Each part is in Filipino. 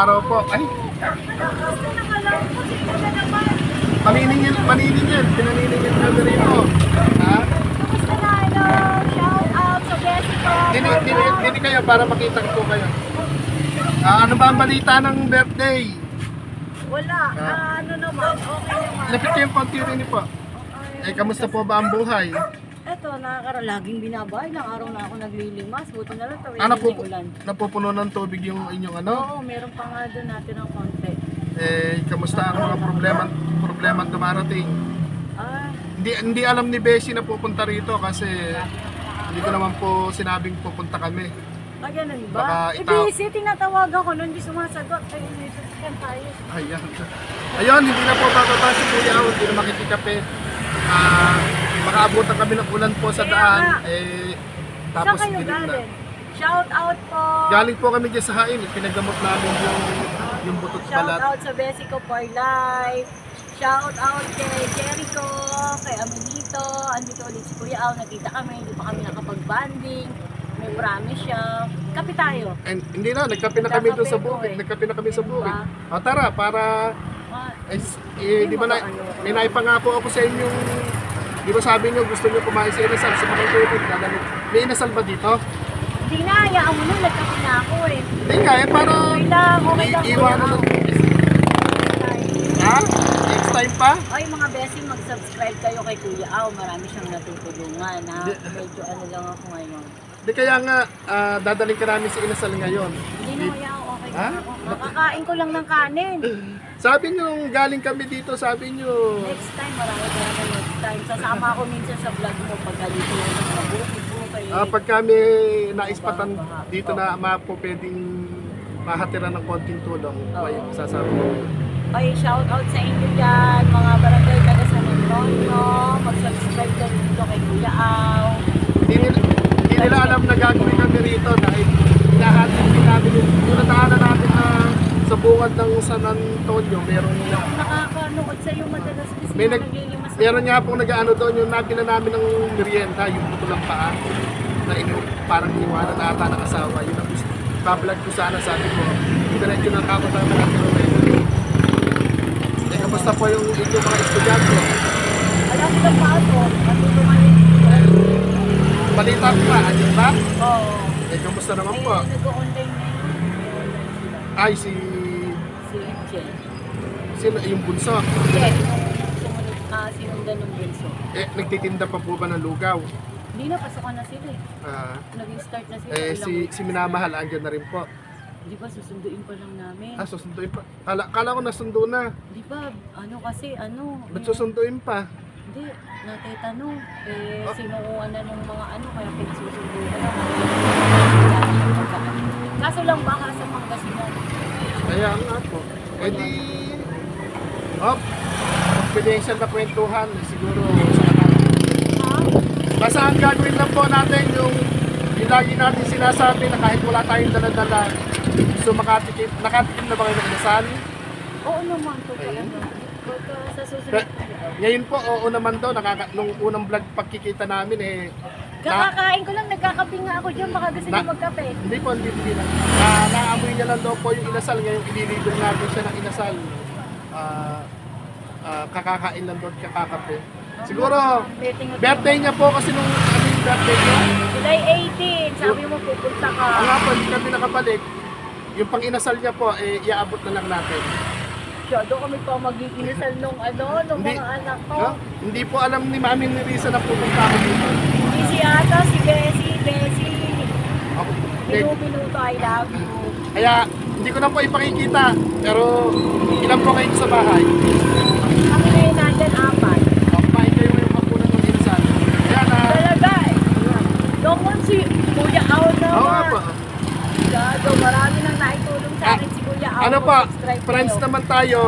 araw po. Ay, paniningil, paniningil, pinaniningil kami rito. Ha? Dini, dini, dini kayo para makita ko kayo. Ah, ano ba ang balita ng birthday? Wala. Ah, ano naman, okay naman. Lapit kayo yung konti rin po. Eh, kamusta po ba ang buhay? Eto, nakakara, laging binabahay. Ilang araw na ako naglilimas. Buti na lang Ano po, yung ulan. napupuno ng tubig yung inyong ano? Oo, meron pa nga doon natin ng konti. Eh, kamusta ang mga problema, problema dumarating? Ah, Hindi, hindi alam ni Bessie na pupunta rito kasi hindi ko naman po sinabing pupunta kami. ah ganun Baka ba? Eh, itaw- busy, tinatawagan ko noon, di sumasagot. Ay, kan tayo. Ayan. Ayun, hindi na po bababa si Kuya Aw, hindi na makikikape. Ah, makaabutan kami ng ulan po sa Kaya daan. nga. Eh, Saan tapos kayo dilim na. galing? Shout out po! Galing po kami dyan sa hain. Pinagamot namin yung, yung butot Shout balat. out sa Besico for Life. Shout out kay Jericho, kay Amelito. Andito ulit si Kuya Au. Nakita kami, hindi pa kami nakapag-banding. May promise siya. Kapi tayo. And, hindi na, nagkape na kami doon sa Nagkape po bukid. eh. Nagkape na kami sa bukid. Diba? O tara, para Ah, Eh, eh, di ba na, may naipangako ako sa inyong, di ba sabi nyo gusto nyo kumain sa inasal sa mga tubig, gagamit. May inasal ba dito? Hindi na, hayaan mo na. Nagkapi na ako eh. Hindi nga eh, para Okay lang, okay lang. i- iwanan Kuya na. Ha? Next time pa? Ay mga besing, mag-subscribe kayo kay Kuya Au. Marami siyang natutulungan ha. Medyo ano lang ako ngayon. Di kaya nga, ah, dadaling ka namin sa inasal ngayon. Hindi na okay Ha? na. Makakain ko lang ng kanin. Sabi nyo, galing kami dito, sabi nyo, Next time, marami ka naman next time. Sasama ako minsan sa vlog mo pag dito mga bukid-bukid. ah, pag kami naispatan dito na mapo pwedeng mahatiran ng konting tulong, ay sasabi ko. Ay, shout out sa inyo dyan, mga barangay taga San Antonio. Mag-subscribe kayo dito kay Kuya Au. Hindi nila, hindi nila alam na gagawin kami rito dahil hinahatid din namin yung yung nataanan natin na sa bungad ng San Antonio, merong Nakakanood sa iyo madalas kasi may na nag, naglilimas meron nga pong nag-ano doon yung napila namin ng merienda, yung putulang paa na ino, parang iwanan na ata ng asawa. Yun ang gusto. Bablog ko sana sabi ko, diretso na ako tayo na natin Eh, kamusta po yung inyong mga estudyante? Alam ko lang pa yun. Balita ko ba, andyan ba? Oo. Kamusta naman Ay, po? nag-online na yun. Ay, si... Si Jen. Sino, yung bunso. Jen, yung sumunod, ah, sinundan ng bunso. Eh, nagtitinda pa po ba ng lugaw? Hindi na, pasukan na sila eh. Ah, Naging start na sila. eh, ilang si, si na. Minamahal, andyan na rin po. Di ba, susunduin pa lang namin. Ah, susunduin pa. Kala, kala ko nasundo na. Di ba, ano kasi, ano. Ba't eh, susunduin pa? Hindi, natatanong. Eh, Oh. sinukuan na ng mga ano, kaya pinasusundo ko na. Kaso lang baka sa Pangasinan. Kaya nga po. Eh di... Oh, confidential na kwentuhan. Siguro sa? Basta ang gagawin lang po natin yung yung lagi natin sinasabi na kahit wala tayong dala-dala, so makatikim, nakatikim na ba kayo ng inasal? Oo naman, to pala sa susunod. Ngayon po, oo naman daw, nakaka, nung unang vlog pagkikita namin eh, Kakakain ko lang, nagkakape nga ako dyan, baka gusto niyo Na- magkape. hindi po, hindi, hindi na. Na, naamoy niya lang daw po yung inasal, ngayon ililibre natin siya ng inasal. Ah, ah, kakakain lang doon, kakakape. Siguro, birthday niya po kasi nung ano yung birthday niya. July 18, sabi mo pupunta ka. Ang nga po, hindi kami nakabalik. Yung pang inasal niya po, eh, iaabot na lang natin. Doon kami pa mag-iinasal nung ano, nung Hindi. mga anak ko. No? Hindi po alam ni Mami ni Risa na pupunta ako dito. Hindi si Bessie, Bessie. Ako, eh, Minuto, I love you. kaya hindi ko na po ipakikita. Pero ilan po kayo sa bahay? Kami na yun nandyan, apat. Kumain kayo ngayong hapunan ng inasal. Kaya na, Talaga eh. Doon si Kuya Au naman. oo nga po. Gado, marami nang naitulong sa Ah, akin si Kuya Au. Ano pa, Mag-subscribe friends kayo. naman tayo.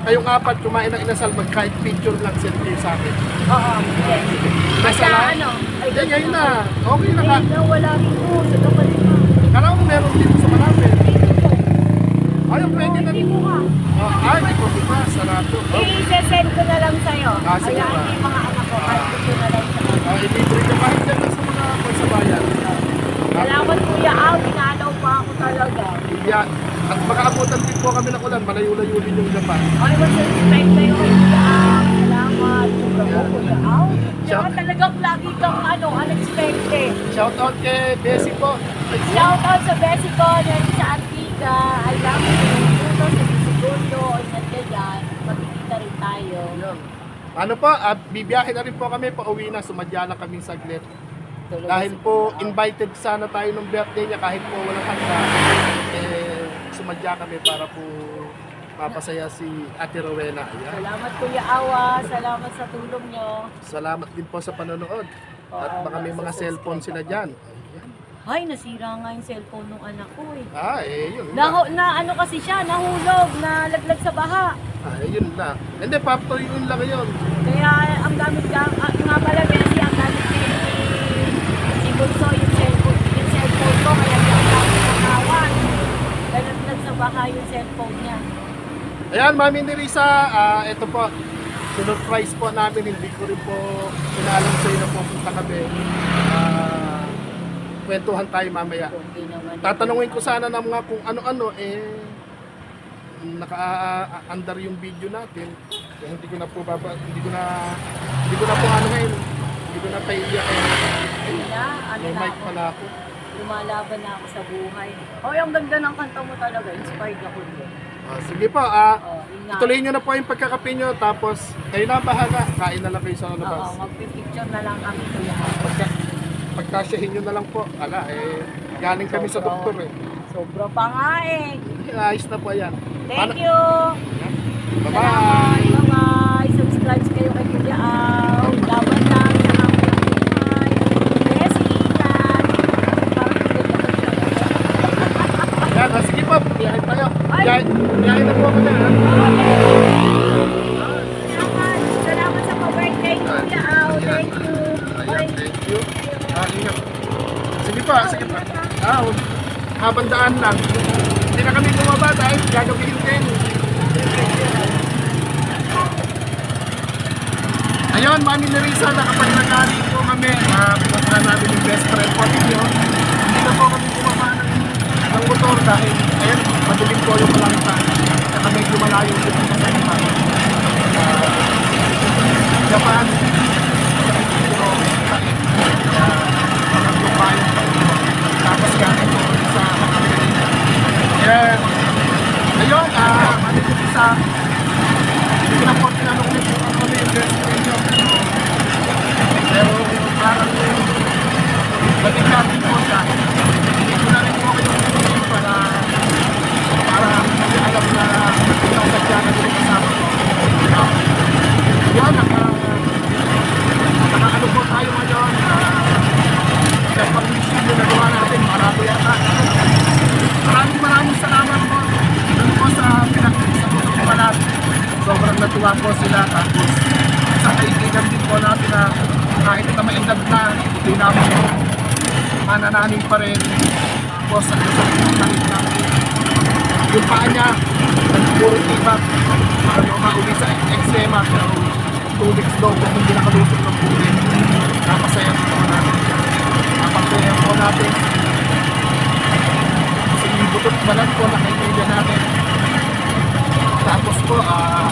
Kayong apat kumain ng inasal, mag kahit picture lang send kayo sa akin. Oo, yes. Basta ano, ay ngayon na. Okay na ka. Ay, nawala rin po sa kapalit mo. Kala ko meron dito sa malapit. Ayun, pwede na. Hindi mo ka. Oh, ay, may coffee pa. Sarado. I-send ko na lang sa'yo. Ah, sige ba? yung mga anak ko, kahit ko na lang sa'yo. Ah, ilibre ka kahit dyan sa mga konsabayan. Salamat Kuya Au, dinalaw pa ako talaga. Yeah. At baka abutan din po kami ng ulan, malayo-layo din yung Japan. Ay, mas expect kayo kay Kuya Ang. Tsaka talagang lagi kang ano, unexpected. Shout out kay Bessie po. Shout out sa Bessie ko, yan sa Antigua. I love you. Dito sa ka dyan. Magkikita rin tayo. Yun. Ano po, at bibiyahe na rin po kami, pauwi na, sumadya na kami saglit. Dahil po, invited sana tayo ng birthday niya kahit po walang handa. Eh, sumadya kami para po mapasaya si Ate Rowena. Ayan. Salamat Kuya Awa. Salamat sa tulong nyo. Salamat din po sa panonood. At Oo, baka may mga cellphone sila dyan. Ay, nasira nga yung cellphone ng anak ko eh. Ah, eh, yun Naho, lang. na ano kasi siya, nahulog, nalaglag sa baha. Ah, eh, yun lang. Hindi, papto yun lang yun. Kaya ang gamit ka, ah, nga pala Bessie, ang gamit ni si Bunso yung cellphone, yung cellphone ko, kaya hindi ako gamit ng kawan. Nalaglag sa baha yung cellphone niya. Ayan, Mami Nerissa, ah, ito po. Sinurprise po namin, hindi ko rin po inalam sa'yo na pupunta kami. Ah, kwentuhan tayo mamaya. Tatanungin ko sana ng mga kung ano-ano, eh, naka-under yung video natin. Kaya hindi ko na po baba, hindi ko na, hindi ko na po ano ngayon, hindi ko na paiiyak eh. Ano May mic ako, pala ako. lumalaban na ako sa buhay. Oh, yung ganda ng kanta mo talaga, inspired ako doon. Ah, sige po, ah, Oh, ituloy nyo na po yung pagkakape nyo, tapos kayo na bahala, kain na lang kayo sa Oo, labas. magpipicture na lang kami kuya. Pagka, pagkasyahin nyo na lang po, ala eh, galing kami sa doktor eh. Sobra pa nga eh. Ayos na po yan. Thank you. Bye-bye! Bye. Bye-bye. Subscribe kayo kay Kuya Aw. Laban lang sa mga buhay. Yes, ingat. Parang hindi ko siya. Yan, ah, sige po, biyahe tayo. Ay! Biyahe, biyahe na po kami. ha? Salamat. Salamat sa pa-birthday, Kuya Aw. Thank you. Ayan, Bye. thank you. Ah, ingat. Sige pa, sige pa. Ah, huwag- habang daan lang. Hindi na kami bumaba dahil gagabihin din. Ayun, Mami Nerissa, nakapag nagari po kami. Uh, Pinunta namin yung best friend po ninyo. Hindi na po kami bumaba ng, ng motor dahil, ayun, madilim po yung malangta. Saka medyo malayo yung sa Japan. Ah, Japan, pero, parang lumayo pa rin. Tapos galing po sa Yeah. Ayun, ah, ano yung isa, hindi ko na po tinanong ulit kung ano na yung best friend nyo. Pero parang batik natin po siya. Hindi ko na rin po kayo tinanong para para hindi alam na ikaw sa dyan na yung kasama ko. Ah, Yun, naka, naka ano po tayo ngayon. ah, sa pag-mission na nagawa natin, marami yata. Maraming maraming salamat po. Doon po sa pinakita sa mga kumalat. Sobrang natuwa po sila. Tapos sa kaibigan din po natin na kahit na may edad na, hindi namin manananim pa rin. Tapos sa sa pinakita namin. Yung paa niya, nagpuro tibak. Ano, mauwi sa eczema. Two weeks daw kung hindi nakalusok ng bulit. Napasaya po natin. Napasaya po natin si Butot Balan po na kaibigan natin. Tapos po, ah,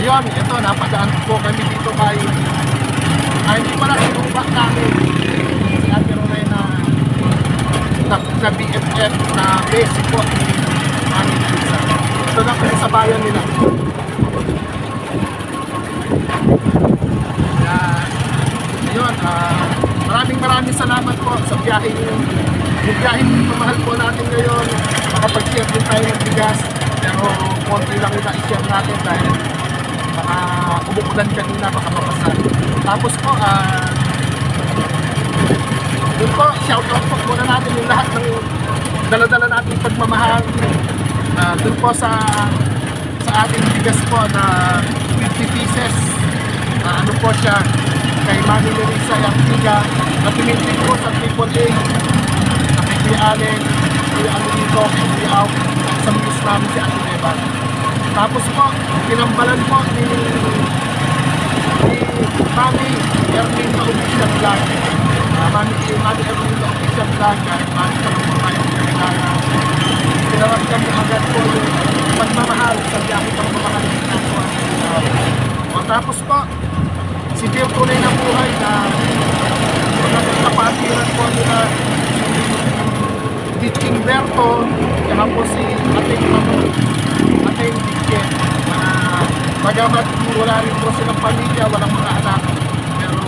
ayun, ito, napadaan po kami dito kay, ay hindi pala sinubak namin si Ate Rowena na, na BFF na basic po. Ito lang po sa bayan nila. Kaya, ayun, ah, maraming maraming salamat po sa biyaheng yung biyaheng mamahal po natin ngayon. Makapag-share din tayo ng bigas. Pero konti lang yung na-share natin dahil baka umuulan kanina, baka mapasan. Tapos po, ah, yun po, shout out po muna natin yung lahat ng dala-dala nating pagmamahal. Ah, dun po sa sa ating bigas po na 50 pieces. Ah, ano po siya, kay Mami Larissa Yantiga, na pinintip po sa AAA, na kay Kuya Allen, Kuya Angelito, Kuya Au, sa miss namin si Ate Evan. Tapos po, pinambalan po ni ni Mami Erlene na official vlog. Uh, Mami, Mami Erlene na official vlog, kahit Mami ka po tayo pinagkala. naramdam mo agad po yung pagmamahal sa biyahe ng ng tao. O tapos po, si Bill tunay na buhay na mga kapatiran po nila Teaching Berto, saka po si Ating Ating Dikin, na bagamat wala rin po silang pamilya, walang mga anak, pero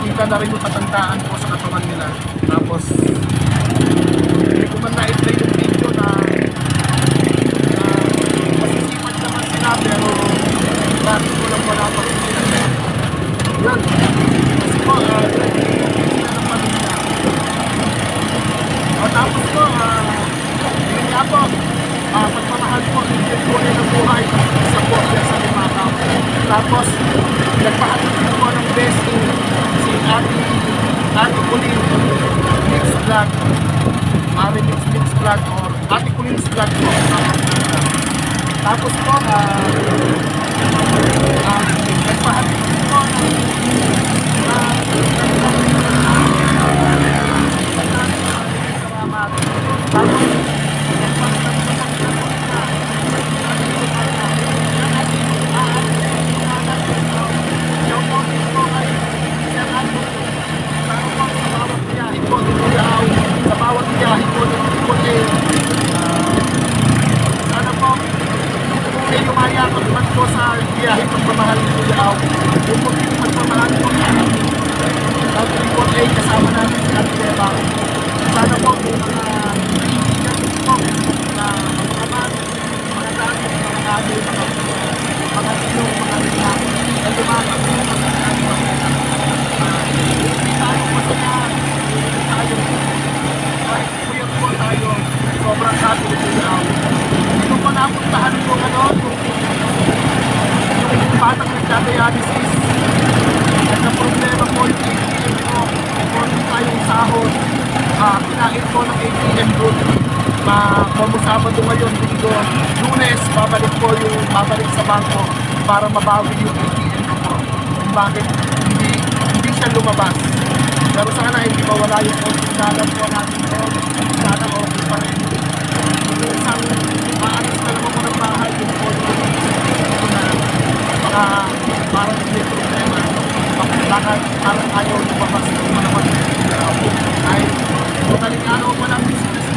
kita na rin yung katandaan po sa katawan nila. Tapos, hindi ko man na-play yung video na, na masisipag naman sila, pero bakit ko lang wala pa rin sila. Yun. Kasi po, uh, tapos po, ah, yun po, ah, pagmamahal po, hindi po rin ang buhay sa po yan sa Limacaw. Tapos, nagpahatid po po ng blessing si Ate, Ate Kulin, Mix Vlog, Mari Mix Mix Vlog, or Ate Kulin's Vlog po. Tapos po, ah, ah, nagpahatid po po ng salamat. Tapos, office ko ay Sir Andrew. Sana po sa bawat biyahe ko dito daw, sa bawat biyahe ko dito ko eh, ah, sana po kung may lumayakot man po sa biyahe pagmamahal ni Kuya Au, yung po yung pagmamahal ko sa Tripod A kasama natin si Ate Beba. Sana po yung mga kaibigan po na mga man, mga dati, mga dati, mga mga sinong, mga nila, na lumakot po sa kanilang mga hindi tayo masaya, hindi tayo kahit puyat po tayo, sobrang happy ni Kuya Au. Ito po napuntahan ko ano, yung, yung batang nagdadialysis, nagka-problema po yung ATM ko, konti tayong sahod, ah, kinain ko ng ATM group, como Sabado ngayon, linggo, lunes, babalik po yung, babalik sa bangko para mabawi yung ATM ko po. Kung bakit hindi, hindi siya lumabas. Pero sana hindi mawala yung konting dalan po natin po, sana okay pa rin. Kung isang maalis na lang ako ng bahay, yung po yung na baka parang may problema. Bakit bakit parang ayaw lumabas mga naman. Ay, madaling araw pa lang business